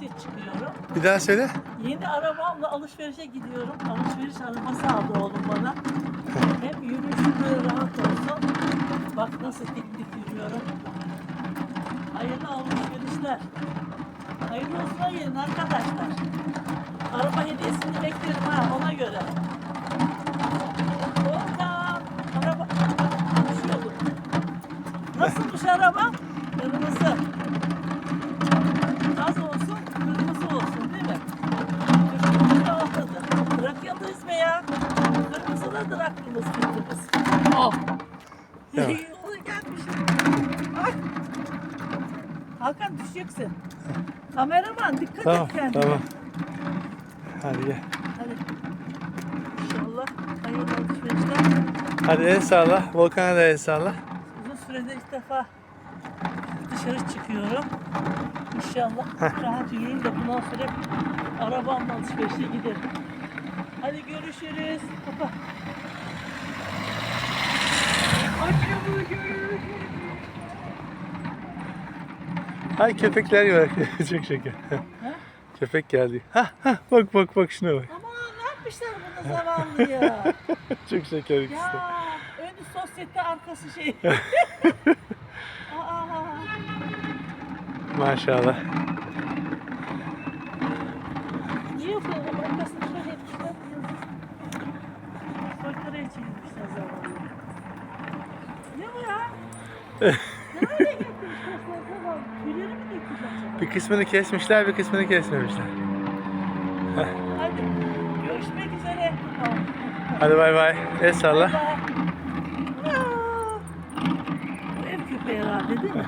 alışverişe çıkıyorum. Bir daha söyle. Yeni arabamla alışverişe gidiyorum. Alışveriş arabası aldı oğlum bana. Hem yürüyüşüm böyle rahat olsun. Bak nasıl dik dik yürüyorum. Hayırlı alışverişler. Hayırlı olsun hayırlı arkadaşlar. Araba hediyesini beklerim ha ona göre. Volkan. Araba. Düşüyordum. Nasılmış araba? Kırmızı. Oh. Ay. Hakan düşeceksin. Kameraman dikkat Tamam et kendine. tamam. Hadi gel. Hadi. İnşallah hayırlı alışverişler. Hadi el salla. Volkan'a da el salla. Uzun süredir ilk defa dışarı çıkıyorum. İnşallah rahat yürürüm de bundan sonra hep arabamla alışverişe giderim. Hadi görüşürüz. Kapa. Açımı görüşürüz. Hay köpekler var. Çok şeker. Köpek geldi. Ha ha bak bak bak şuna bak. Aman ne yapmışlar buna zavallı ya. Çok şeker ikisi. ya önü sosyete arkası şey. Aa, Maşallah. niye yapıyorlar? Arkasını şöyle etmişler. Soytaraya çevirmişler zavallı. Ne bu ya? Bir kısmını kesmişler, bir kısmını kesmemişler. Hadi görüşmek üzere. Hadi bay bay. El salla. Ev köpeği herhalde değil mi?